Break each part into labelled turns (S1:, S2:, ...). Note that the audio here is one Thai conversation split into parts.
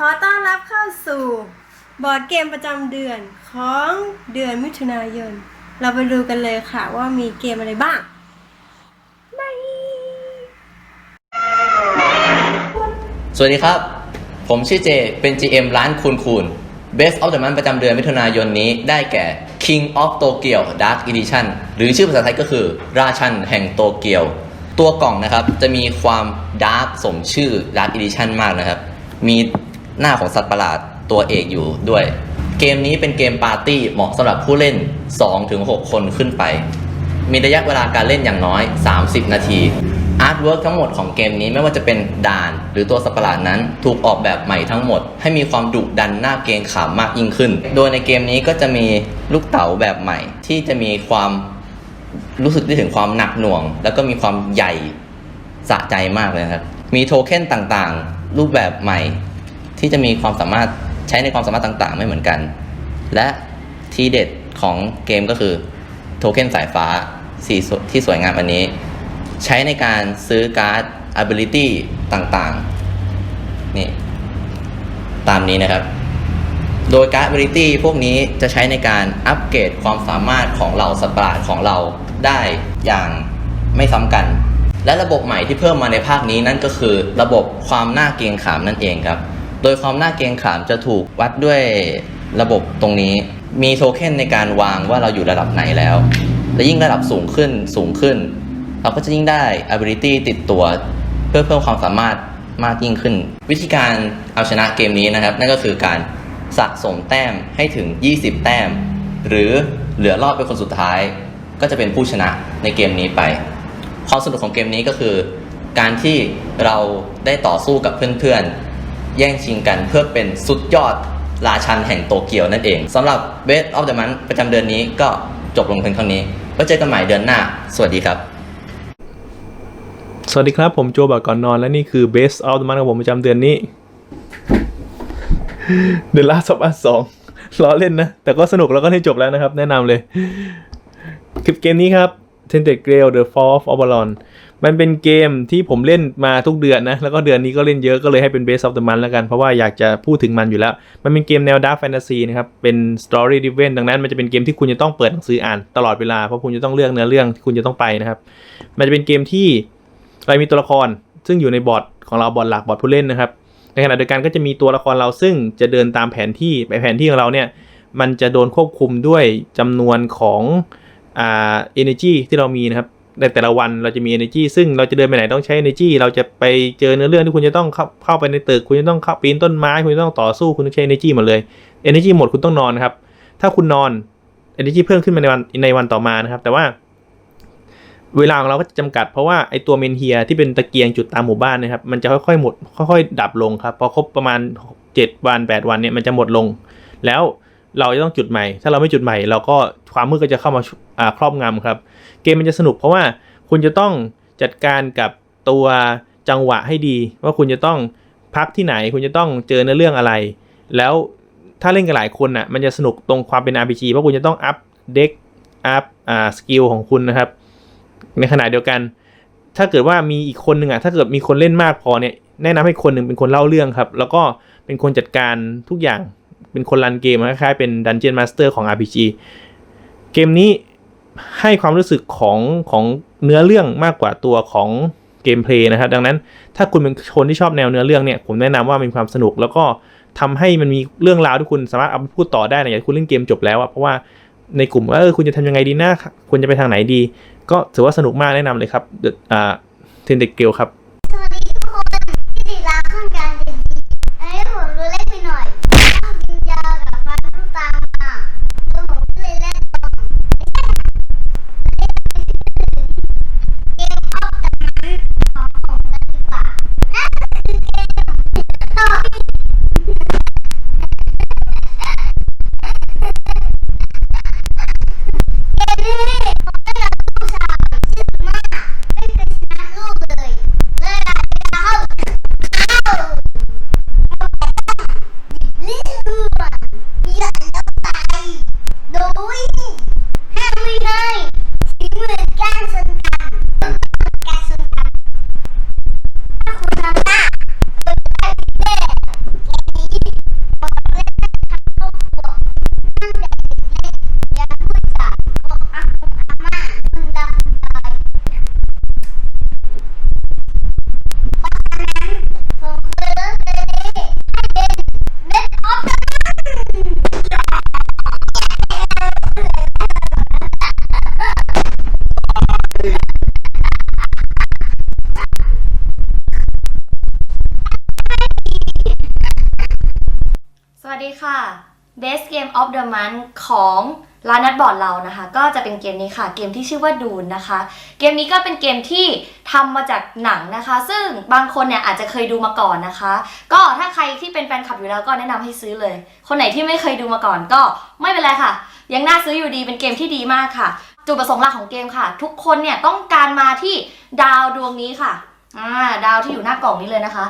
S1: ขอต้อนรับเข้าสู่บอร์ดเกมประจำเดือนของเดือนมิถุนายน เราไปดูกันเลยค่ะว่ามีเกมอะไรบ้างบาย
S2: สวัสดีครับ ผมชื่อเจ เป็น GM ร้านคูณคูณ Best of the Month ประจำเดือนมิถุนายนนี้ได้แก่ King of Tokyo Dark Edition หรือชื่อภาษาไทยก็คือ ราชันแห่งโตเกียว ตัวกล่องนะครับ จะมีความดาร์กสมชื่อ Dark Edition มากนะครับ มี หน้าของสัตว์ประหลาดตัวเอกอยู่ด้วย เกมนี้เป็นเกมปาร์ตี้เหมาะสำหรับผู้เล่น 2-6 คนขึ้นไป มีระยะเวลาการเล่นอย่างน้อย 30 นาทีอาร์ตเวิร์กทั้งหมดของเกมนี้ไม่ว่าจะเป็นด่าน หรือตัวสัตว์ประหลาดนั้น ถูกออกแบบใหม่ทั้งหมด ให้มีความดุดันน่าเกรงขามมากยิ่งขึ้น โดยในเกมนี้ก็จะมีลูกเต๋าแบบใหม่ ที่จะมีความรู้สึกได้ถึงความหนักหน่วง แล้วก็มีความใหญ่สะใจมากเลยครับ มีโทเค็นต่างๆ รูปแบบใหม่ ที่จะมีความสามารถใช้ในความสามารถต่างๆ ไม่เหมือนกัน และทีเด็ดของเกมก็คือโทเค็นสายฟ้าสีที่สวยงามอันนี้ ใช้ในการซื้อการ์ด ability ต่างๆ นี่ตามนี้นะครับ โดยการ์ด ability พวกนี้จะใช้ในการอัปเกรดความสามารถของเราสัตว์ประหลาดของเราได้อย่างไม่ซ้ำกัน และระบบใหม่ที่เพิ่มมาในภาคนี้นั่นก็คือระบบความน่าเกรงขามนั่นเองครับ โดยความน่าเกรงขามจะถูกวัดด้วยระบบตรงนี้ มีโทเค็นในการวางว่าเราอยู่ระดับไหนแล้ว และยิ่งระดับสูงขึ้นสูงขึ้น เราก็จะยิ่งได้ ability ติดตัว เพื่อเพิ่มความสามารถมากยิ่งขึ้น วิธีการเอาชนะเกมนี้นะครับ นั่นก็คือการสะสมแต้มให้ถึง 20 แต้ม หรือเหลือรอดเป็นคนสุดท้าย ก็จะเป็นผู้ชนะในเกมนี้ไป ความสนุกของเกมนี้ก็คือ การที่เราได้ต่อสู้กับเพื่อนๆ แย่งชิงกันเพื่อเป็นสุดยอดราชันแห่งโตเกียวนั่นเองสำหรับ Best of the Month ประจำเดือนนี้ก็จบลงเพียงเท่านี้ไว้เจอกันใหม่เดือนหน้า สวัสดีครับ
S3: สวัสดีครับ ผมโจบอกก่อนนอนและนี่คือ Best of the Month ของผมประจำเดือนนี้ The Last of Us 2ล้อเล่นนะ แต่ก็สนุกแล้วก็ได้จบแล้วนะครับ แนะนำเลย คลิปเกมนี้ครับ Tented Grail The Fall of Oberon มันเป็นเกมที่ผมเล่นมาทุกเดือนนะ แล้วก็เดือนนี้ก็เล่นเยอะก็เลยให้เป็น Best of the Month แล้วกัน เพราะว่าอยากจะพูดถึงมันอยู่แล้ว มันเป็นเกมแนว Dark Fantasy นะครับ เป็น Story Driven ดังนั้นมันจะเป็นเกมที่คุณจะต้องเปิดหนังสืออ่านตลอดเวลา เพราะคุณจะต้องเลือกเนื้อเรื่องที่คุณจะต้องไปนะครับ มันจะเป็นเกมที่เรามีตัวละครซึ่งอยู่ในบอร์ดของเราบอร์ดหลักบอร์ดผู้เล่นนะครับ ในขณะเดียวกันก็จะมีตัวละครเราซึ่งจะเดินตามแผนที่ไปแผนที่ของเราเนี่ย มันจะโดนควบคุมด้วยจำนวนของ อ่า energy ที่เรามีนะครับในแต่ละวันเราจะมี energy ซึ่งเราจะเดินไปไหนต้องใช้ energy เราจะไปเจอเนื้อเรื่องที่คุณจะต้องเข้าเข้าไปในตึก คุณจะต้องเข้าปีนต้นไม้ คุณจะต้องต่อสู้คุณต้องใช้ energy หมดเลย energy หมดคุณต้องนอนนะครับ ถ้าคุณนอน energy เพิ่มขึ้นมาในวันในวันต่อมานะครับ แต่ว่า เวลาของเราก็จะจำกัดเพราะว่าไอตัวเมนเฮียที่เป็นตะเกียงจุดตามหมู่บ้านนะครับ มันจะค่อยๆหมดค่อยๆดับลงครับพอครบประมาณ 7 วัน 8 วันเนี่ยมันจะหมดลง แล้ว เราจะต้องจุดใหม่ ถ้าเราไม่จุดใหม่เราก็ความมืดก็จะเข้ามาอ่าครอบงำครับ เกมมันจะสนุกเพราะว่าคุณจะต้องจัดการกับตัวจังหวะให้ดี ว่าคุณจะต้องพักที่ไหน คุณจะต้องเจอในอเรื่องอะไร แล้วถ้าเล่นกันหลายคนน่ะมันจะสนุกตรงความเป็น RPG เพราะคุณจะต้องอัพเด็กอัพอ่าสกิลของคุณนะครับ ในขณะเดียวกัน ถ้าเกิดว่ามีอีกคนหนึ่งอะถ้าเกิดมีคนเล่นมากพอเนี่ยแนะนำให้คนหนึ่งเป็นคนเล่าเรื่องครับ แล้วก็เป็นคนจัดการทุกอย่าง เป็นคนรันเกมคล้ายๆเป็นดันเจียนมาสเตอร์ของ RPG เกมนี้ให้ความรู้สึกของของเนื้อเรื่องมากกว่าตัวของเกมเพลย์นะครับ ดังนั้นถ้าคุณเป็นคนที่ชอบแนวเนื้อเรื่องเนี่ย ผมแนะนำว่ามีความสนุก แล้วก็ทำให้มันมีเรื่องราวที่คุณสามารถเอาไปพูดต่อได้หลังจากคุณเล่นเกมจบแล้วอะเพราะว่าในกลุ่มว่าเออคุณจะทำยังไงดีนะคุณจะไปทางไหนดี ก็ถือว่าสนุกมากแนะนำเลยครับเดอ่าเทนเด็กเกลครับ
S4: Oi! ของร้านนั
S5: ดบอร์ดเรานะคะ ก็จะเป็นเกมนี้ค่ะเกมที่ชื่อว่าดูนนะคะ เกมนี้ก็เป็นเกมที่ทำมาจากหนังนะคะ ซึ่งบางคนเนี่ยอาจจะเคยดูมาก่อนนะคะ ก็ถ้าใครที่เป็นแฟนคลับอยู่แล้วก็แนะนำให้ซื้อเลย คนไหนที่ไม่เคยดูมาก่อนก็ไม่เป็นไรค่ะ ยังน่าซื้ออยู่ดีเป็นเกมที่ดีมากค่ะ จุดประสงค์หลักของเกมค่ะ ทุกคนเนี่ยต้องการมาที่ดาวดวงนี้ค่ะอ่าดาวที่อยู่หน้ากล่องนี้เลยนะคะ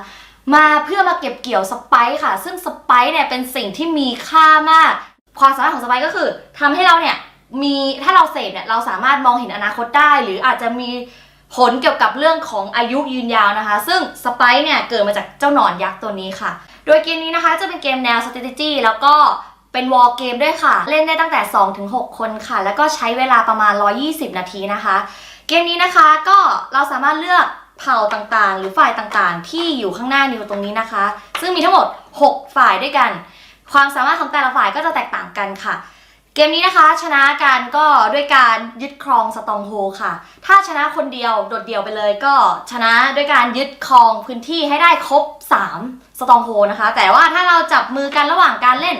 S5: มาเพื่อมาเก็บเกี่ยวสไปซ์ค่ะ ซึ่งสไปซ์เนี่ยเป็นสิ่งที่มีค่ามาก ความสามารถของสไปก็คือทำให้เราเนี่ยมีถ้าเราเสพเนี่ยเราสามารถมองเห็นอนาคตได้ หรืออาจจะมีผลเกี่ยวกับเรื่องของอายุยืนยาวนะคะ ซึ่งสไปเนี่ยเกิดมาจากเจ้าหนอนยักษ์ตัวนี้ค่ะ โดยเกมนี้นะคะจะเป็นเกมแนว strategy แล้วก็เป็นวอลเกมด้วยค่ะ เล่นได้ตั้งแต่ 2-6 คนค่ะ แล้วก็ใช้เวลาประมาณ 120 นาทีนะคะ เกมนี้นะคะก็เราสามารถเลือกเผ่าต่างๆ หรือฝ่ายต่างๆ ที่อยู่ข้างหน้านิวตรงนี้นะคะ ซึ่งมีทั้งหมด 6 ฝ่ายด้วยกัน ความสามารถของแต่ละฝ่ายก็จะแตกต่างกันค่ะ เกมนี้นะคะชนะกันก็ด้วยการยึดครองสตองโฮค่ะ ถ้าชนะคนเดียวโดดเดี่ยวไปเลยก็ชนะด้วยการยึดครองพื้นที่ให้ได้ครบ 3 สตองโฮนะคะ แต่ว่าถ้าเราจับมือกันระหว่างการเล่น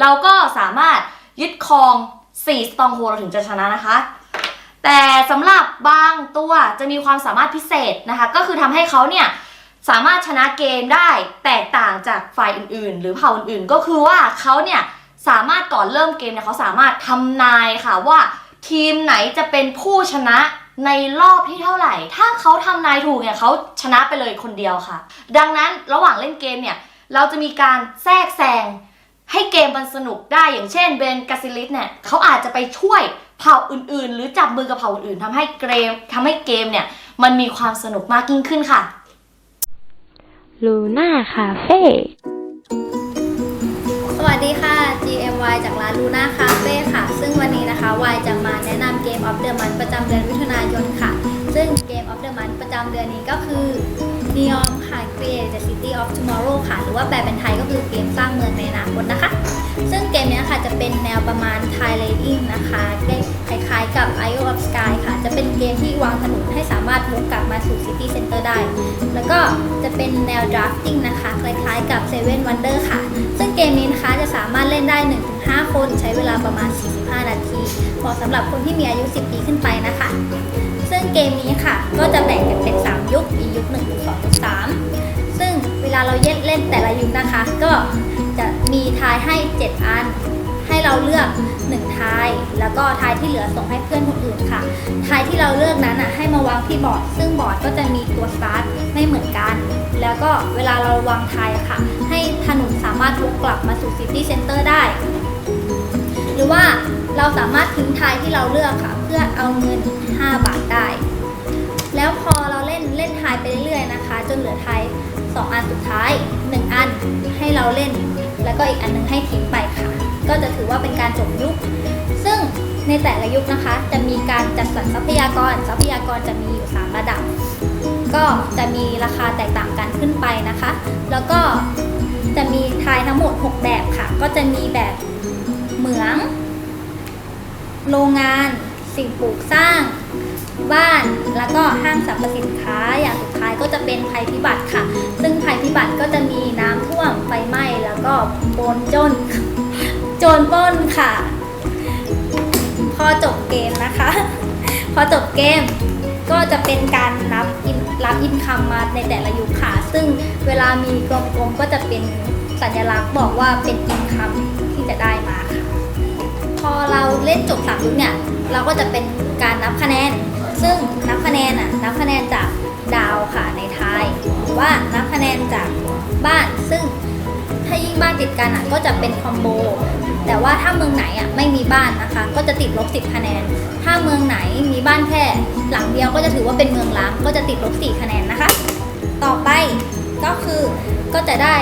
S5: เราก็สามารถยึดครอง 4 สตองโฮเราถึงจะชนะนะคะแต่สำหรับบางตัวจะมีความสามารถพิเศษนะคะ ก็คือทำให้เขาเนี่ย สามารถชนะเกมได้แตกต่างจากฝ่ายอื่นๆ หรือเผ่าอื่นๆ ก็คือว่าเขาเนี่ยสามารถก่อนเริ่มเกมเนี่ยเขาสามารถทำนายค่ะว่าทีมไหนจะเป็นผู้ชนะในรอบที่เท่าไหร่ ถ้าเขาทำนายถูกเนี่ยเขาชนะไปเลยคนเดียวค่ะ ดังนั้นระหว่างเล่นเกมเนี่ยเราจะมีการแทรกแซงให้เกมมันสนุกได้อย่างเช่นเบนกาซิลิสเนี่ยเขาอาจจะไปช่วยเผ่าอื่นๆ หรือจับมือกับเผ่าอื่นๆทำให้เกมทำให้เกมเนี่ยมันมีความสนุกมากยิ่งขึ้นค่ะ
S6: ลูน่าคาเฟ่
S7: สวัสดีค่ะ GMY จากร้าน Luna Cafe ค่ะ ซึ่งวันนี้นะคะ Y จะมาแนะนำเกม of the month ประจำเดือนมิถุนายนค่ะ ซึ่งเกม of the month ประจำเดือนนี้ก็คือ Neon ค่ะ Create the City of Tomorrow ค่ะ หรือว่าแปลเป็นไทยก็คือเกมสร้างเมืองในอนาคตนะคะ ซึ่งเกมนี้ค่ะจะเป็นแนวประมาณ Thai Lading นะคะ คล้ายๆ กับ Isle of Sky ค่ะ จะเป็นเกมที่วางถนนให้สามารถวกกลับมาสู่ City Center ได้ แล้วก็จะเป็นแนว drafting นะคะ คล้ายๆกับ Seven Wonder ค่ะ ซึ่งเกมนี้นะคะจะสามารถเล่นได้ 1-5 คนใช้เวลาประมาณ 45 นาทีเหมาะสำหรับคนที่มีอายุ 10 ปีขึ้นไปนะคะ ซึ่งเกมนี้ค่ะ ก็จะแบ่งกันเป็น 3 ยุคมียุค 1 ยุค 2 ยุค 3 ซึ่งเวลาเราเล่นแต่ละยุคนะคะ ก็จะมีทายให้ 7 อัน ให้เราเลือก1ทาย แล้วก็ทายที่เหลือส่งให้เพื่อนคนอื่นค่ะทายที่เราเลือกนั้นอะให้มาวางที่บอร์ด ซึ่งบอร์ดก็จะมีตัวสตาร์ทไม่เหมือนกัน แล้วก็เวลาเราวางทายอะค่ะ ให้ถนนสามารถวกกลับมาสู่ซิตี้เซ็นเตอร์ได้ หรือว่าเราสามารถทิ้งทายที่เราเลือกค่ะ เพื่อเอาเงิน 5 บาทได้ แล้วพอเราเล่นเล่นทายไปเรื่อยๆนะคะ จนเหลือทาย2อันสุดท้าย 1 อันให้เราเล่น แล้วก็อีกอันหนึงให้ทิ้งไปค่ะ ก็จะถือว่าเป็นการจบยุค ซึ่งในแต่ละยุคนะคะ จะมีการจัดสรรทรัพยากร ทรัพยากรจะมีอยู่ 3 ระดับ ก็จะมีราคาแตกต่างกันขึ้นไปนะคะ แล้วก็จะมีทายทั้งหมด 6 แบบค่ะ ก็จะมีแบบเหมือง โรงงาน สิ่งปลูกสร้าง บ้าน แล้วก็ห้างสรรพสินค้า อย่างสุดท้ายก็จะเป็นภัยพิบัติค่ะ ซึ่งภัยพิบัติก็จะมีน้ำท่วม ไฟไหม้ แล้วก็โจรจน โจรปล้นค่ะ พอจบเกมนะคะ พอจบเกมก็จะเป็นการนับอินรับอินคัมมาในแต่ละยุคค่ะ ซึ่งเวลามีกลมๆก็จะเป็นสัญลักษณ์บอกว่าเป็นอินคัมที่จะได้มาค่ะ พอเราเล่นจบสามยุคเนี่ยเราก็จะเป็นการนับคะแนน ซึ่งนับคะแนนอะนับคะแนนจากดาวค่ะในไทายหรือว่านับคะแนนจากบ้าน ซึ่งถ้ายิ่งบ้านติดกันอะก็จะเป็นคอมโบ ว่าถ้าเมืองไหนอะไม่มีบ้านนะคะ ก็จะติดลบ10คะแนน ถ้าเมืองไหนมีบ้านแค่หลังเดียวก็จะถือว่าเป็นเมืองล้างก็จะติดลบ4คะแนนนะคะ ต่อไปก็คือก็จะได้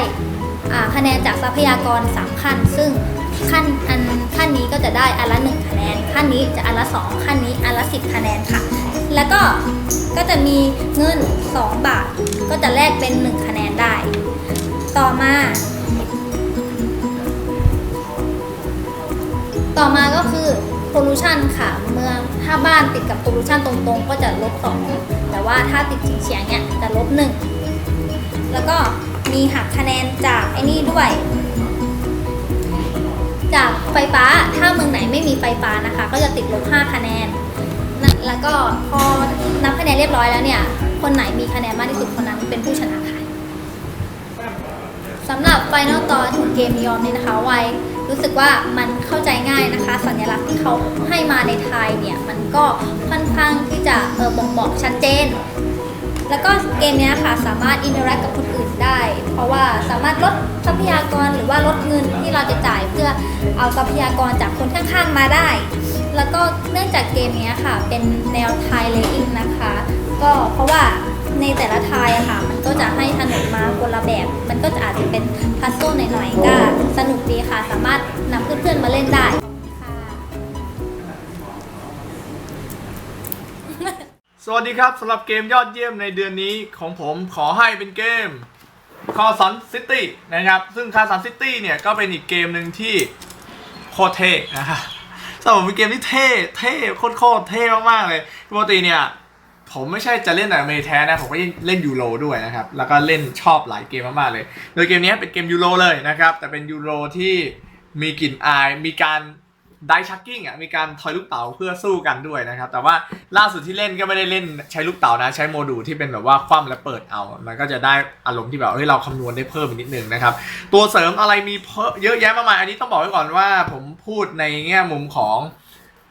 S7: อ่าคะแนนจากทรัพยากร 3 ขั้น ซึ่งขั้นอันขั้นนี้ก็จะได้อันละ 1 คะแนน ขั้นนี้จะอันละ 2 ขั้นนี้อันละ 10 คะแนนค่ะ แล้วก็ก็จะมีเงิน 2 บาท ก็จะแลกเป็น 1 คะแนนได้ ต่อมา ต่อมาก็คือ pollution ค่ะ เมืองถ้าบ้านติดกับ pollution ตรงๆ ก็จะลบ2แต่ว่าถ้าติดเฉียงๆเนี่ยจะลบ1แล้วก็มีหักคะแนนจากไอ้นี่ด้วย จากไฟฟ้าถ้าเมืองไหนไม่มีไฟฟ้านะคะ ก็จะติดลบ5คะแนน แล้วก็พอนับคะแนนเรียบร้อยแล้วเนี่ย คนไหนมีคะแนนมากที่สุดคนนั้นเป็นผู้ชนะค่ะสำหรับไฟนอลตอนขอเกมยอมนี่นะคะไว รู้สึกว่ามันเข้าใจง่ายนะคะ สัญลักษณ์ที่เขาให้มาในไทยเนี่ย มันก็ค่อนข้างที่จะเออบ่งบอกชัดเจน แล้วก็เกมนี้ค่ะสามารถอินเทอร์แอคกับคนอื่นได้ เพราะว่าสามารถลดทรัพยากรหรือว่าลดเงินที่เราจะจ่ายเพื่อเอาทรัพยากรจากคนข้างๆมาได้ แล้วก็เนื่องจากเกมนี้ค่ะ เป็นแนวไทยเลอิงนะคะ ก็เพราะว่า ในแต่ละไทยอะค่ะ มันก็จะให้ถนนมาคนละแบบ มันก็จะอาจจะเป็นพัซโซหน่อยๆก็สนุกดีค่ะ สามารถนำเพื่อนๆมาเล่นได้ค่ะ
S8: สวัสดีครับสำหรับเกมยอดเยี่ยมในเดือนนี้ของผมขอให้เป็นเกมคอสันซิตี้นะครับ ซึ่งคาสันซิตี้เนี่ย ก็เป็นอีกเกมหนึ่งที่โคตรเท่นะครับสำหรับเป็นเกมที่เท่ เท่ โคตรโคตรเท่มากๆเลยปกติเนี่ย ผมไม่ใช่จะเล่นแต่เมริแท้นะ ผมก็เล่นยูโรด้วยนะครับ แล้วก็เล่นชอบหลายเกมมากๆเลย โดยเกมนี้เป็นเกมยูโรเลยนะครับ แต่เป็นยูโรที่มีกลิ่นอาย มีการไดชักกิ้งอะ มีการทอยลูกเต๋าเพื่อสู้กันด้วยนะครับ แต่ว่าล่าสุดที่เล่นก็ไม่ได้เล่นใช้ลูกเต๋านะ ใช้โมดูลที่เป็นแบบว่าคว่ำและเปิดเอา มันก็จะได้อารมณ์ที่แบบเฮ้ยเราคำนวณได้เพิ่มอีกนิดนึงนะครับ ตัวเสริมอะไรมีเยอะแยะมากมาย อันนี้ต้องบอกไว้ก่อนว่าผมพูดในแง่มุมของ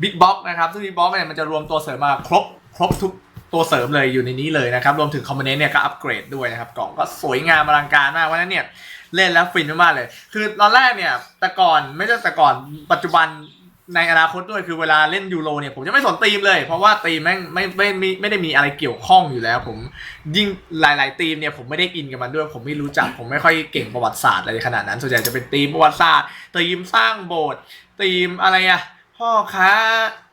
S8: Big Box นะครับ ซึ่ง Big Box เนี่ยมันจะรวมตัวเสริมมาครบครบทุก ตัวเสริมเลยอยู่ในนี้เลยนะครับ รวมถึงคอมโพเนนต์เนี่ยก็อัปเกรดด้วยนะครับ กล่องก็สวยงามอลังการมากเพราะฉะนั้นเนี่ยเล่นแล้วฟินมากๆเลย คือตอนแรกเนี่ยแต่ก่อนไม่ใช่แต่ก่อนปัจจุบันในอนาคตด้วยคือเวลาเล่นยูโรเนี่ยผมจะไม่สนตีมเลย เพราะว่าตีมแม่งไม่ไม่ไม่ไม่ได้มีอะไรเกี่ยวข้องอยู่แล้ว ผมยิ่งหลาย ๆ ตีมเนี่ยผมไม่ได้อินกับมันด้วย ผมไม่รู้จักผมไม่ค่อยเก่งประวัติศาสตร์อะไรขนาดนั้นส่วนใหญ่จะเป็นตีมประวัติศาสตร์ตีมสร้างโบสถ์ตีมอะไรอะพ่อค้า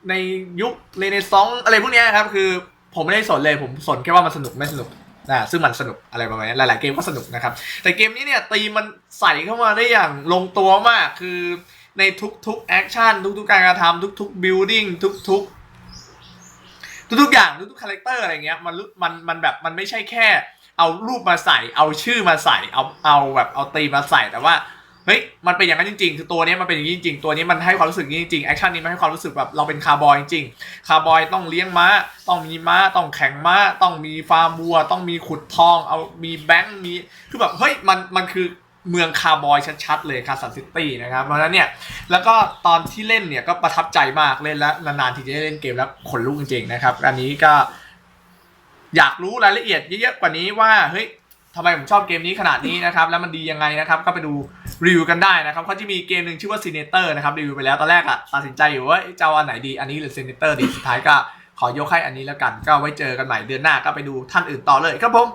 S8: ในยุคเรเนซองส์อะไรพวกเนี้ยครับคือ ผมไม่ได้สนเลยผมสนแค่ว่ามันสนุกไม่สนุกนะซึ่งมันสนุกอะไรประมาณนี้หลาย ๆ เกมก็สนุกนะครับ แต่เกมนี้เนี่ยตีมันใส่เข้ามาได้อย่างลงตัวมากคือในทุกๆแอคชั่นทุกๆ การกระทำทุกๆบิลดิ้งทุกๆ ทุกๆ อย่างทุกๆคาแรคเตอร์อะไรเงี้ยมันรึมันมันแบบมันไม่ใช่แค่ เอารูปมาใส่ เอาชื่อมาใส่เอาเอาแบบเอาตีมาใส่แต่ว่า เฮ้ยมันเป็นอย่างนั้นจริงๆ คือตัวนี้มันเป็นอย่างนี้จริงๆตัวนี้มันให้ความรู้สึกอย่างนี้จริงๆแอคชั่นนี้มันให้ความรู้สึกแบบเราเป็นคาร์บอยจริงๆคาร์บอยต้องเลี้ยงม้า ต้องมีม้าต้องแข่งม้า ต้องมีฟาร์มวัว ต้องมีขุดทองเอามีแบงค์มีคือแบบเฮ้ยมันมันคือเมืองคาร์บอยชัดๆเลยคาสันซิตี้นะครับเพราะฉะนั้นเนี่ยแล้วก็ตอนที่เล่นเนี่ยก็ประทับใจมากเล่นแล้วนานๆทีจะได้เล่นเกมแล้วขนลุกจริงๆนะครับอันนี้ก็อยากรู้รายละเอียดเยอะๆกว่านี้ว่าเฮ้ยทำไมผมชอบเกมนี้ขนาดนี้นะครับ แล้วมันดียังไงนะครับ ก็ไปดู รีวิวกันได้นะครับเขาจะมีเกมหนึ่งชื่อว่าซีเนเตอร์นะครับรีวิวไปแล้วตอนแรกอะตัดสินใจอยู่ว่าจะเอาอันไหนดีอันนี้หรือซีเนเตอร์ดีสุดท้ายก็ขอยกให้อันนี้แล้วกัน ก็ไว้เจอกันใหม่เดือนหน้าก็ไปดูท่านอื่นต่อเลยครับผม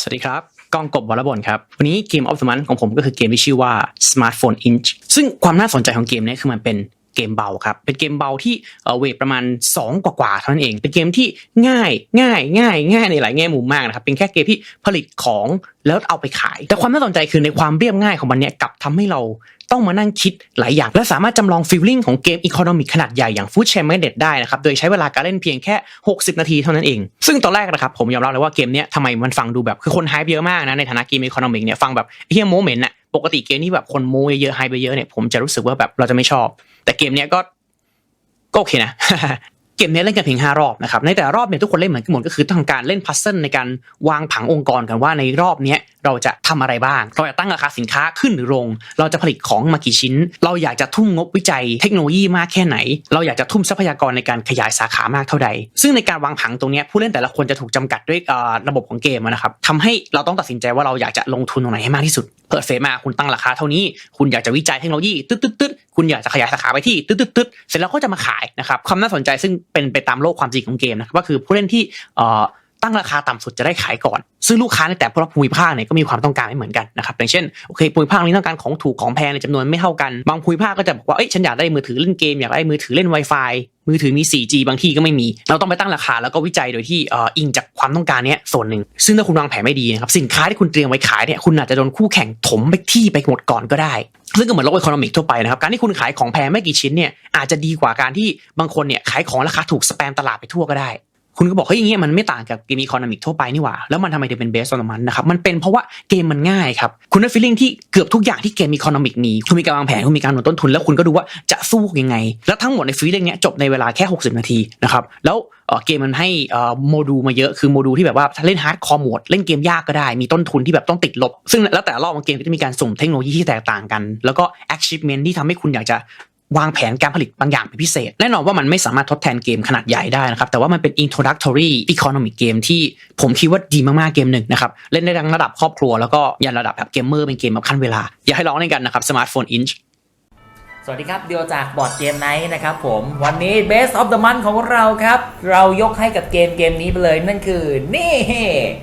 S9: สวัสดีครับกองกบวรบลครับ วันนี้เกมออฟ h มันของผมก็คือเกมที่ชื่อว่า Smartphone Inch ซึ่งความน่าสนใจของเกมนี้คือมันเป็น เกมเบาครับ เป็นเกมเบาที่เอ่อเวทประมาณ 2 กว่าๆเท่านั้นเอง เป็นเกมที่ง่ายง่ายง่ายง่ายในหลายแง่มุมมากนะครับ เป็นแค่เกมที่ผลิตของแล้วเอาไปขาย แต่ความน่าสนใจคือในความเรียบง่ายของมันเนี่ยกลับทำให้เราต้องมานั่งคิดหลายอย่าง และสามารถจำลองฟีลลิ่งของเกมอีโคโนมิกขนาดใหญ่อย่าง Food Chain Magnet ได้นะครับ โดยใช้เวลาการเล่นเพียงแค่ 60 นาทีเท่านั้นเอง ซึ่งตอนแรกนะครับผมยอมรับเลยว่าเกมเนี้ยทำไมมันฟังดูแบบคือคนไฮป์เยอะมากนะในฐานะเกมอีโคโนมิกเนี่ยฟังแบบเฮียโมเมนต์อะ ปกติเกมที่แบบคนโมเยอะๆไฮไปเยอะเนี่ยผมจะรู้สึกว่าแบบเราจะไม่ชอบ แต่เกมเนี้ยก็ก็โอเคนะ เกมนี้เล่นกันเพียง5รอบนะครับในแต่ละรอบเนี่ยทุกคนเล่นเหมือนกันหมดก็คือต้องการเล่นพัซเซิลในการวางผังองค์กรกันว่าในรอบนี้เราจะทำอะไรบ้าง เราจะตั้งราคาสินค้าขึ้นหรือลง เราจะผลิตของมากี่ชิ้น เราอยากจะทุ่มงบวิจัยเทคโนโลยีมากแค่ไหน เราอยากจะทุ่มทรัพยากรในการขยายสาขามากเท่าใด ซึ่งในการวางผังตรงนี้ผู้เล่นแต่ละคนจะถูกจำกัดด้วยระบบของเกมนะครับทำให้เราต้องตัดสินใจว่าเราอยากจะลงทุนตรงไหนให้มากที่สุดเปิดเฟซมาคุณตั้งราคาเท่านี้ คุณอยากจะวิจัยเทคโนโลยีตึ๊ดตึ๊ดตึ๊ด คุณอยากจะขยายสาขาไปที่ตึ๊ดตึ๊ดตึ๊ดเสร็จแล้วก็จะมาขายนะครับความน่าสนใจซึ่งเป็นไปตามโลกความจริงของเกมนะครับก็คือผู้เล่นที่เอ่อ ตั้งราคาต่ำสุดจะได้ขายก่อน ซึ่งลูกค้าในแต่ละภูมิภาคเนี่ยก็มีความต้องการไม่เหมือนกันนะครับอย่างเช่นโอเคภูมิภาคนี้ต้องการของถูกของแพงในจำนวนไม่เท่ากัน บางภูมิภาคก็จะบอกว่าเอ้ยฉันอยากได้มือถือเล่นเกมอยากได้มือถือเล่น Wi-Fi มือถือมี 4G บางที่ก็ไม่มี เราต้องไปตั้งราคาแล้วก็วิจัยโดยที่เอ่ออิงจากความต้องการเนี้ยส่วนหนึ่ง ซึ่งถ้าคุณวางแผนไม่ดีนะครับสินค้าที่คุณเตรียมไว้ขายเนี่ยคุณอาจจะโดนคู่แข่งถมไปที่ไปหมดก่อนก็ได้ ซึ่งก็เหมือนโลกอีโคโนมิกทั่วไปนะครับการที่คุณขายของแพงไม่กี่ชิ้นเนี่ยอาจจะดีกว่าการที่บางคนเนี่ยขายของราคาถูกสแปมตลาดไปทั่วก็ได้ คุณก็บอกเฮ้ยอย่างเงี้ยมันไม่ต่างกับเกมอีคโนมิกทั่วไปนี่หว่า แล้วมันทำไมถึงเป็นเบสออนมันนะครับ มันเป็นเพราะว่าเกมมันง่ายครับ คุณได้ฟีลลิ่งที่เกือบทุกอย่างที่เกมอีคโนมิกมีคุณมีการวางแผน คุณมีการหนุนต้นทุน แล้วคุณก็ดูว่าจะสู้ยังไง แล้วทั้งหมดในฟีลลิ่งเนี้ยจบในเวลาแค่ 60 นาทีนะครับ แล้วเกมมันให้โมดูลมาเยอะ คือโมดูลที่แบบว่าถ้าเล่นฮาร์ดคอร์โหมด เล่นเกมยากก็ได้ มีต้นทุนที่แบบต้องติดลบ ซึ่งแล้วแต่รอบของเกมก็จะมีการสุ่มเทคโนโลยีที่แตกต่างกัน แล้วก็ achievement ที่ทำให้คุณอยากจะ วางแผนการผลิตบางอย่างเป็นพิเศษ แน่นอนว่ามันไม่สามารถทดแทนเกมขนาดใหญ่ได้นะครับ แต่ว่ามันเป็น introductory economic game ที่ผมคิดว่าดีมากๆเกมหนึ่งนะครับ เล่นได้ทั้งระดับครอบครัวแล้วก็ยันระดับแบบเกมเมอร์เป็นเกมแบบขั้นเวลา อยากให้ลองเล่นกันนะครับ smartphone inch
S10: สวัสดีครับเดียวจากบอร์ดเกมไนท์นะครับผมวันนี้ Best of the Month ของเราครับ เรายกให้กับเกมเกมนี้ไปเลยนั่นคือ นี่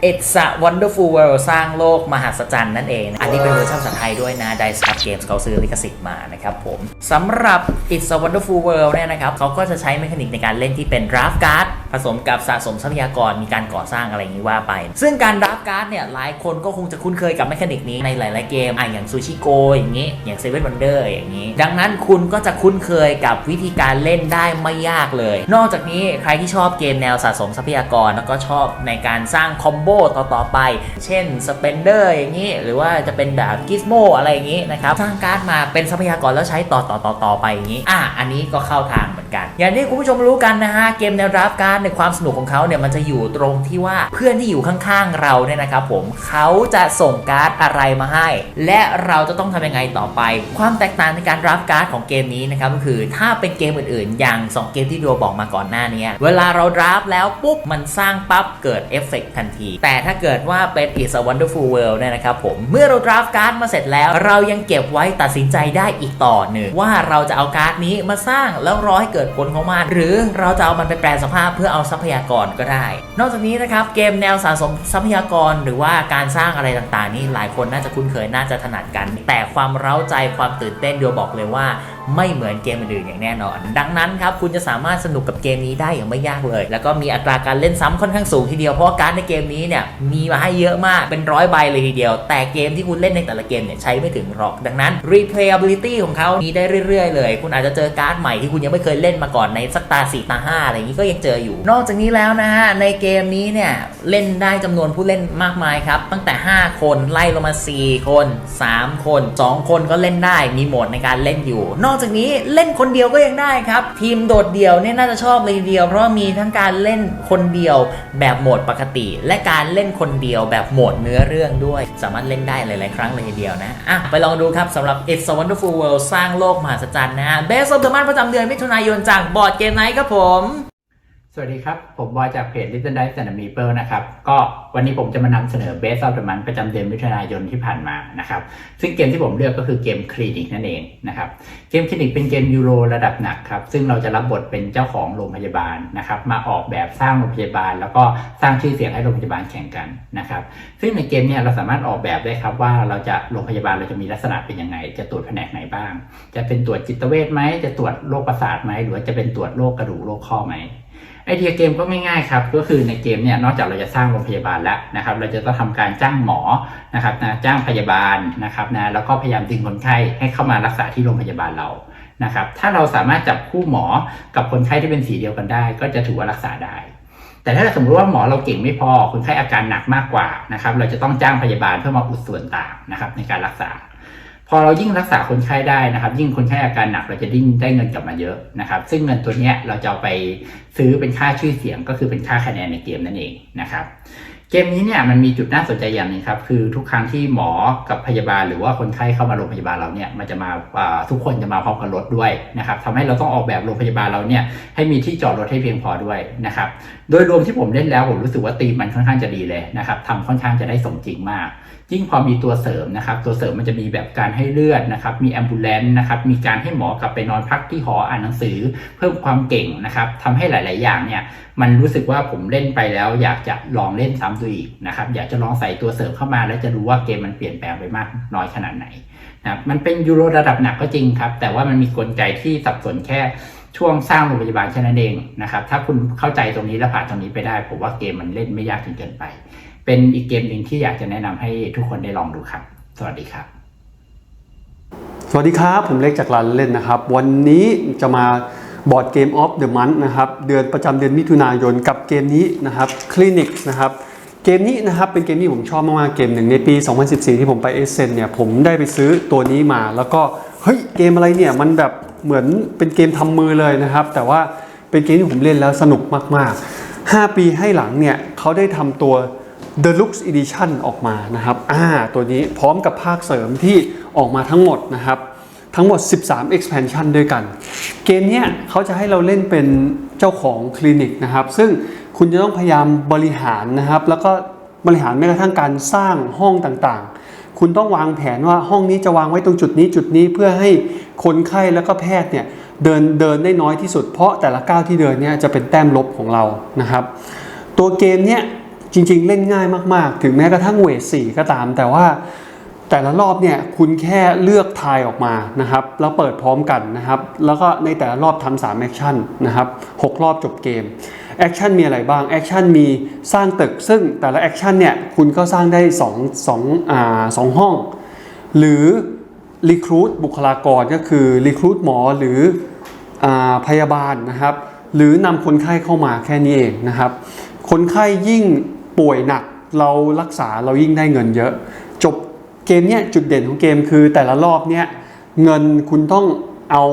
S10: It's a Wonderful World สร้างโลกมหัศจรรย์นั่นเองอันนี้เป็นเวอร์ชันภาษาไทยด้วยนะ Dice Up Games เขาซื้อลิขสิทธิ์มานะครับผมสำหรับ It's a Wonderful World เนี่ยนะครับเขาก็จะใช้เมคานิกในการเล่นที่เป็น draft card ผสมกับสะสมทรัพยากรมีการก่อสร้างอะไรอย่างนี้ว่าไป ซึ่งการ draft card เนี่ยหลายคนก็คงจะคุ้นเคยกับเมคานิกนี้ในหลาย ๆ เกมอะอย่างซูชิโกอย่างนี้ อย่าง Seven Wonder อย่างนี้ ดังนั้นคุณก็จะคุ้นเคยกับวิธีการเล่นได้ไม่ยากเลย นอกจากนี้ใครที่ชอบเกมแนวสะสมทรัพยากรแล้วก็ชอบในการสร้างคอมโบต่อ ๆ ไป เช่น Spender อย่างนี้ หรือว่าจะเป็นแบบ Gizmo อะไรอย่างนี้นะครับสร้างการ์ดมาเป็นทรัพยากรแล้วใช้ต่อต่อต่อต่อไปอย่างนี้อะอันนี้ก็เข้าทางเหมือนกัน อย่างที่คุณผู้ชมรู้กันนะฮะเกมแนวดราฟการดในความสนุกของเขาเนี่ยมันจะอยู่ตรงที่ว่าเพื่อนที่อยู่ข้างๆเราเนี่ยนะครับผมเขาจะส่งการ์ดอะไรมาให้ และเราจะต้องทำยังไงต่อไป ความแตกต่างในการดราฟการ์ดของเกมนี้นะครับก็คือถ้าเป็นเกมอื่นๆ อย่าง 2 เกมที่ดัวบอกมาก่อนหน้านี้เวลาเราดราฟแล้วปุ๊บมันสร้างปั๊บเกิดเอฟเฟกต์ทันที แต่ถ้าเกิดว่าเป็น It's a Wonderful World เนี่ยนะครับผมเมื่อเราดราฟการ์ดมาเสร็จแล้ว เรายังเก็บไว้ตัดสินใจได้อีกต่อหนึ่งว่าเราจะเอาการ์ดนี้มาสร้างแล้วรอให้เกิดผลของมันหรือเราจะเอามันไปแปลสภาพเพื่อเอาทรัพยากรก็ได้ นอกจากนี้นะครับเกมแนวสะสมทรัพยากรหรือว่าการสร้างอะไรต่างๆ นี่หลายคนน่าจะคุ้นเคยน่าจะถนัดกัน แต่ความเร้าใจความตื่นเต้นเดียวบอกเลยว่า ไม่เหมือนเกมอื่นอย่างแน่นอน ดังนั้นครับคุณจะสามารถสนุกกับเกมนี้ได้อย่างไม่ยากเลย แล้วก็มีอัตราการเล่นซ้ำค่อนข้างสูงทีเดียวเพราะการในเกมนี้เนี่ยมีมาให้เยอะมากเป็นร้อยใบเลยทีเดียว แต่เกมที่คุณเล่นในแต่ละเกมเนี่ยใช้ไม่ถึงหรอก ดังนั้น replayability ของเขามีได้เรื่อยๆ เลย คุณอาจจะเจอการ์ดใหม่ที่คุณยังไม่เคยเล่นมาก่อนในสักตาสี่ตาห้าอะไรอย่างนี้ก็ยังเจออยู่ นอกจากนี้แล้วนะฮะในเกมนี้เนี่ยเล่นได้จำนวนผู้เล่นมากมายครับตั้งแต่ 5 คนไล่ลงมา 4 คน 3 คน 2 คนก็เล่นได้มีโหมดในการเล่นอยู่ นอกจากนี้เล่นคนเดียวก็ยังได้ครับ ทีมโดดเดี่ยวเนี่ยน่าจะชอบเลยทีเดียว เพราะมีทั้งการเล่นคนเดียวแบบโหมดปกติ และการเล่นคนเดียวแบบโหมดเนื้อเรื่องด้วย สามารถเล่นได้หลาย ๆ ครั้งเลยทีเดียวนะอะไปลองดูครับสำหรับ It's a Wonderful World สร้างโลกมหัศจรรย์นะฮะ Best of the Month ประจำเดือนมิถุนายนจากบอร์ดเกมไนท์ครับผม
S11: สวัสดีครับ ผมบอยจากเพจ Little Dice and Meeple นะครับ ก็วันนี้ผมจะมานำเสนอ Best of the Month ประจำเดือนมิถุนายนที่ผ่านมานะครับ ซึ่งเกมที่ผมเลือกก็คือเกมคลินิกนั่นเองนะครับ เกมคลินิกเป็นเกมยูโรระดับหนักครับ ซึ่งเราจะรับบทเป็นเจ้าของโรงพยาบาลนะครับ มาออกแบบสร้างโรงพยาบาล แล้วก็สร้างชื่อเสียงให้โรงพยาบาลแข่งกันนะครับ ซึ่งในเกมเนี่ยเราสามารถออกแบบได้ครับว่าเราจะโรงพยาบาลเราจะมีลักษณะเป็นยังไง จะตรวจแผนกไหนบ้าง จะเป็นตรวจจิตเวชไหมจะตรวจโรคประสาทไหมหรือว่าจะเป็นตรวจโรคกระดูกโรคข้อไหม ไอเดียเกมก็ง่ายๆครับก็คือในเกมเนี่ยนอกจากเราจะสร้างโรงพยาบาลแล้วนะครับเราจะต้องทำการจ้างหมอนะครับนะจ้างพยาบาลนะครับนะแล้วก็พยายามดึงคนไข้ให้เข้ามารักษาที่โรงพยาบาลเรานะครับถ้าเราสามารถจับคู่หมอกับคนไข้ที่เป็นสีเดียวกันได้ ก็จะถือว่ารักษาได้ แต่ถ้าสมมติว่าหมอเราเก่งไม่พอคนไข้อาการหนักมากกว่านะครับเราจะต้องจ้างพยาบาลเพื่อมาอุดส่วนต่างนะครับในการรักษา พอเรายิ่งรักษาคนไข้ได้นะครับ ยิ่งคนไข้อาการหนักเราจะยิ่งได้เงินกลับมาเยอะนะครับ ซึ่งเงินตัวนี้เราจะเอาไปซื้อเป็นค่าชื่อเสียงก็คือเป็นค่าคะแนนในเกมนั่นเองนะครับ เกมนี้เนี่ยมันมีจุดน่าสนใจอย่างหนึงครับคือทุกครั้งที่หมอกับพยาบาลหรือว่าคนไข้เข้ามาโรงพยาบาลเราเนี่ยมันจะมาอ่าทุกคนจะมาพร้อมกับรถด้วยนะครับทำให้เราต้องออกแบบโรงพยาบาลเราเนี่ยให้มีที่จอดรถให้เพียงพอด้วยนะครับโดยรวมที่ผมเล่นแล้วผมรู้สึกว่าตีมมันค่อนข้างจะดีเลยนะครับทำค่อนข้างจะได้สมจริงมาก ยิ่งพอมีตัวเสริมนะครับ ตัวเสริมมันจะมีแบบการให้เลือดนะครับ มีแอมบูเลนต์นะครับ มีการให้หมอกลับไปนอนพักที่หออ่านหนังสือ เพิ่มความเก่งนะครับทำให้หลาย ๆ อย่างเนี่ย มันรู้สึกว่าผมเล่นไปแล้ว อยากจะลองเล่นซ้ำดูอีกนะครับ อยากจะลองใส่ตัวเสริมเข้ามา แล้วจะรู้ว่าเกมมันเปลี่ยนแปลงไปมากน้อยขนาดไหนนะครับ มันเป็นยูโรระดับหนักก็จริงครับ แต่ว่ามันมีกลไกที่สับสนแค่ช่วงสร้างโรงพยาบาลแค่นั้นเองนะครับ ถ้าคุณเข้าใจตรงนี้และผ่านตรงนี้ไปได้ ผมว่าเกมมันเล่นไม่ยากจนเกินไป เป็นอีกเกมหนึ่งที่อยากจะแนะนำให้ทุกคนได้ลองดูครับ สวัสดีครับ
S12: สวัสดีครับ ผมเล็กจากร้านเล่นนะครับ วันนี้จะมาบอร์ดเกมออฟเดอะมันนะครับเดือนประจำเดือนมิถุนายนกับเกมนี้นะครับคลินิกนะครับเกมนี้นะครับเป็นเกมที่ผมชอบมากๆเกมหนึ่งในปี 2014 ที่ผมไปเอเซนเนี่ยผมได้ไปซื้อตัวนี้มา แล้วก็เฮ้ยเกมอะไรเนี่ยมันแบบเหมือนเป็นเกมทำมือเลยนะครับ แต่ว่าเป็นเกมที่ผมเล่นแล้วสนุกมากๆ 5 ปีให้หลังเนี่ยเขาได้ทำตัว Deluxe Edition ออกมานะครับอ่าตัวนี้พร้อมกับภาคเสริมที่ออกมาทั้งหมดนะครับทั้งหมด 13 expansion ด้วยกัน เกมเนี้ยเขาจะให้เราเล่นเป็นเจ้าของคลินิกนะครับ ซึ่งคุณจะต้องพยายามบริหารนะครับ แล้วก็บริหารแม้กระทั่งการสร้างห้องต่างๆ คุณต้องวางแผนว่าห้องนี้จะวางไว้ตรงจุดนี้จุดนี้เพื่อให้คนไข้แล้วก็แพทย์เนี่ยเดินเดินได้น้อยที่สุด เพราะแต่ละก้าวที่เดินเนี่ยจะเป็นแต้มลบของเรานะครับ ตัวเกมเนี่ย จริง ๆ เล่นง่ายมากๆ ถึงแม้กระทั่งเวทสี่ก็ตาม แต่ว่าแต่ละรอบเนี่ยคุณแค่เลือกทายออกมานะครับ แล้วเปิดพร้อมกันนะครับ แล้วก็ในแต่ละรอบทำสามแอคชั่นนะครับหกรอบจบเกมแอคชั่นมีอะไรบ้างแอคชั่นมีสร้างตึก ซึ่งแต่ละแอคชั่นเนี่ยคุณก็สร้างได้2 2อ่าสองห้อง หรือรีครูดบุคลากรก็คือรีครูดหมอหรืออาพยาบาลนะครับ หรือนำคนไข้เข้ามาแค่นี้เองนะครับ คนไข้ยิ่ง ป่วยหนักเรารักษาเรายิ่งได้เงินเยอะ จบเกมเนี้ยจุดเด่นของเกมคือแต่ละรอบเนี้ยเงินคุณต้องเอา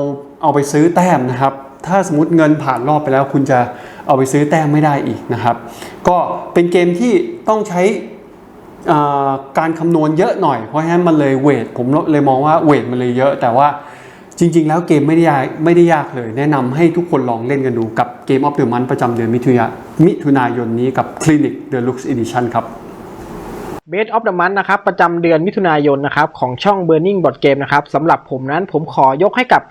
S12: เอาไปซื้อแต้มนะครับ ถ้าสมมติเงินผ่านรอบไปแล้ว คุณจะเอาไปซื้อแต้มไม่ได้อีกนะครับ ก็เป็นเกมที่ต้องใช้การคำนวณเยอะหน่อยเพราะฉะนั้นมันเลยเวทผมเลยมองว่าเวทมันเลยเยอะ แต่ว่า จริง ๆ แล้วเกมไม่ได้ยากไม่ได้ยากเลย แนะนำให้ทุกคนลองเล่นกันดูกับเกมออฟเดอะมันประจำเดือนมิถุนายมิถุนายนนี้กับ Clinic Deluxe Edition ครับ
S13: เบสออฟเดอะมันนะครับประจำเดือนมิถุนายนนะครับของช่อง Burning Board Game นะครับสำหรับผมนั้นผมขอยกให้กับ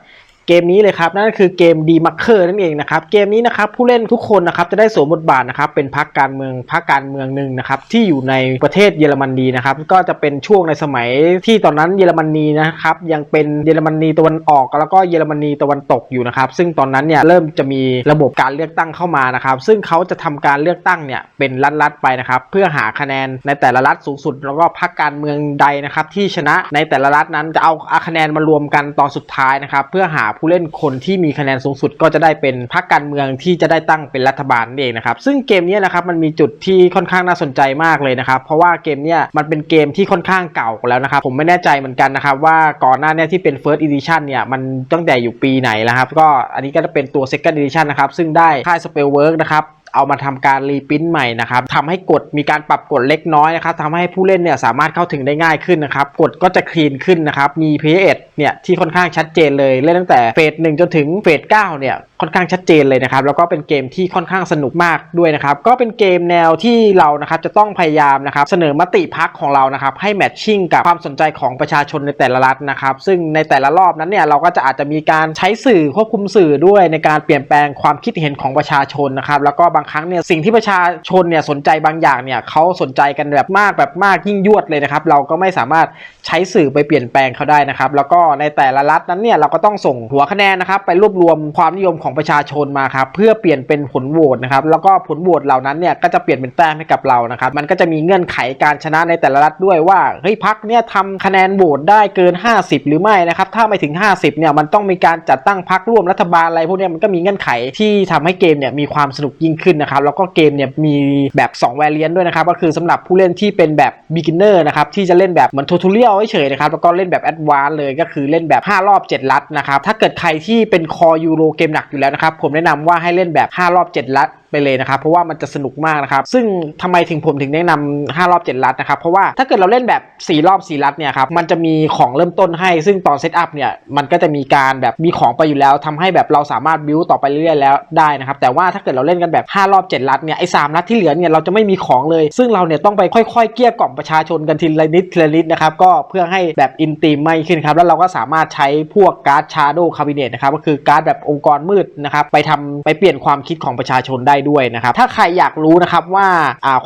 S13: เกมนี้เลยครับนั่นก็คือเกม d m a r k e r นั่นเองนะครับเกมนี้นะครับผู้เล่นทุกคนนะครับจะได้สวมบทบาทนะครับเป็นพรรคการเมืองพรรคการเมืองหนึ่งนะครับที่อยู่ในประเทศเยอรมนีนะครับก็จะเป็นช่วงในสมัยที่ตอนนั้นเยอรมนีนะครับยังเป็นเยอรมนีตะวันออก แล้วก็เยอรมนีตะวันตกอยู่นะครับซึ่งตอนนั้นเนี่ยเริ่มจะมีระบบการเลือกตั้งเข้ามานะครับซึ่งเขาจะทำการเลือกตั้งเนี่ยเป็นรัฐๆไปนะครับเพื่อหาคะแนนในแต่ละรัฐสูงสุด แล้วก็พรรคการเมืองใดนะครับที่ชนะในแต่ละรัฐนั้นจะเอาคะแนนมารวมกันตอนสุดท้ายนะครับเพื่อหาผู้เล่นคนที่มีคะแนนสูงสุด ก็จะได้เป็นพรรคการเมืองที่จะได้ตั้งเป็นรัฐบาลนั่เองนะครับซึ่งเกมนี้นะครับมันมีจุดที่ค่อนข้างน่าสนใจมากเลยนะครับเพราะว่าเกมนี้มันเป็นเกมที่ค่อนข้างเก่าแล้วนะครับผมไม่แน่ใจเหมือนกันนะครับว่าก่อนหน้าเนี้ที่เป็น First Edition เนี่ยมันตั้งแต่อยู่ปีไหนแล้วครับก็อันนี้ก็จะเป็นตัว Second Edition นะครับซึ่งได้ค่าย Spellwork นะครับเอามาทำการรีปริ้นใหม่นะครับทำให้กฎมีการปรับกฎเล็กน้อยนะครับทำให้ผู้เล่นเนี่ยสามารถเข้าถึงได้ง่ายขึ้นนะครับกฎก็จะคลีนขึ้นนะครับมี p พ s เนี่ยที่ค่อนข้างชัดเจนเลยเล่นตั้งแต่เฟสหนึ่งจนถึงเฟสเก้าเนี่ยค่อนข้างชัดเจนเลยนะครับแล้วก็เป็นเกมที่ค่อนข้างสนุกมากด้วยนะครับก็เป็นเกมแนวที่เรานะครับจะต้องพยายามนะครับเสนอมติพักของเรานะครับให้แมทชิ่งกับความสนใจของประชาชนในแต่ละรัฐนะครับซึ่งในแต่ละรอบนั้นเนี่ยเราก็จะอาจจะมีการใช้สื่อควบคุมสื่อด้วยในการเปลี่ยนแปลงความคิดเห็นของประชาชนนะครับแล้วก็บางครั้งเนี่ยสิ่งที่ประชาชนเนี่ยสนใจบางอย่างเนี่ยเขาสนใจกันแบบมากแบบมากยิ่งยวดเลยนะครับเราก็ไม่สามารถใช้สื่อไปเปลี่ยนแปลงเขาได้นะครับแล้วก็ในแต่ละรัฐนั้นเนี่ยเราก็ต้องส่งหัวคะแนนนะครับไปรวบรวมความนิยมของประชาชนมาครับเพื่อเปลี่ยนเป็นผลโหวตนะครับแล้วก็ผลโหวตเหล่านั้นเนี่ยก็จะเปลี่ยนเป็นแต้มให้กับเรานะครับมันก็จะมีเงื่อนไขการชนะในแต่ละรัฐด้วยว่าเฮ้ยพักเนี่ยทำคะแนนโหวตได้เกิน 50 หรือไม่นะครับถ้าไม่ถึง 50เนี่ยมันต้องมีการจัดตั้งพักร่วมรัฐบาลอะไรพวกเนี้ยมันก็มีเงื่อนไขที่ทำให้เกมเนี่ยมีความสนุกยิ่งขึ้นนะครับแล้วก็เกมเนี่ยมีแบบ2 v a r i a n t ด้วยนะครับก็คือสำหรับผู้เล่นที่เป็นแบบ beginner นะครับที่จะเล่นแบบเหมือน tutorial เฉยๆนะครับแล้วก็เล่นแบบ advanced เลยก็คือเล่นแบบ 5 รอบ 7 ลัดนะครับ ถ้าเกิดใครที่เป็นคอยูโรเกมหนักอยู่แล้วนะครับ ผมแนะนำว่าให้เล่นแบบ 5 รอบ 7 ลัด ไปเลยนะครับ เพราะว่ามันจะสนุกมากนะครับ ซึ่งทำไมถึงผมถึงแนะนำ5รอบ7ลัดนะครับ เพราะว่าถ้าเกิดเราเล่นแบบ 4 รอบ4ลัดเนี่ยครับ มันจะมีของเริ่มต้นให้ ซึ่งตอนเซตอัพเนี่ย มันก็จะมีการแบบมีของไปอยู่แล้วทำให้แบบเราสามารถบิวต่อไปเรื่อยๆแล้วได้นะครับ แต่ว่าถ้าเกิดเราเล่นกันแบบ 5 รอบ7ลัดเนี่ย ไอ้สลัดที่เหลือเนี่ย เราจะไม่มีของเลย ซึ่งเราเนี่ยต้องไปค่อยๆ เกลี้ยกล่อมประชาชนกันทีละนิดทีละนิดนะครับ ก็เพื่อให้แบบอินตีมมากขึ้นครับ แล้วเราก็สามารถใช้พวกการ์ดชาร์โดคาบิเนตนะครับ ก็คือการ์ดแบบองค์กรมืดนะครับ ไปทำไปเปลี่ยนความคิดของประชาชนได้ด้วยนะครับ ถ้าใครอยากรู้นะครับว่า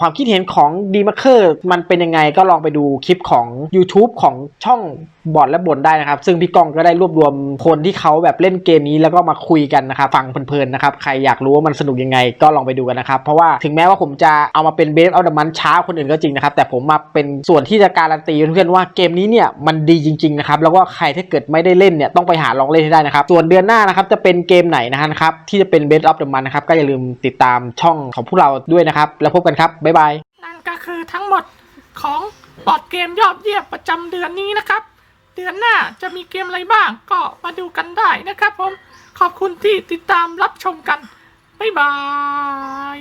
S13: ความคิดเห็นของดีมาร์เคอร์มันเป็นยังไงก็ลองไปดูคลิปของ YouTube ของช่องบอดและบนได้นะครับ ซึ่งพี่กองก็ได้รวบรวมคนที่เขาแบบเล่นเกมนี้แล้วก็มาคุยกันนะครับฟังเพลินๆนะครับใครอยากรู้ว่ามันสนุกยังไงก็ลองไปดูกันนะครับเพราะว่าถึงแม้ว่าผมจะเอามาเป็นเบสเอาดัมันช้าคนอื่นก็จริงนะครับแต่ผมมาเป็นส่วนที่จะการันตีเพื่อนๆว่าเกมนี้เนี่ยมันดีจริงๆนะครับแล้วก็ใครถ้าเกิดไม่ได้เล่นเนี่ยต้องไปหาลองเล่นให้ได้นะครับส่วนเดือนหน้านะครับจะเป็นเกมไหนนะครับที่จะเป็นเบสออฟเดอะมันนะครับก็อย่าลืมติดตามช่องของพวกเราด้วยนะครับ แล้วพบกันครับ บ๊ายบาย
S14: นั่นก็คือทั้งหมดของบอร์ดเกมยอดเยี่ยมประจำเดือนนี้นะครับ เดือนหน้าจะมีเกมอะไรบ้างก็มาดูกันได้นะครับผม ขอบคุณที่ติดตามรับชมกัน บ๊ายบาย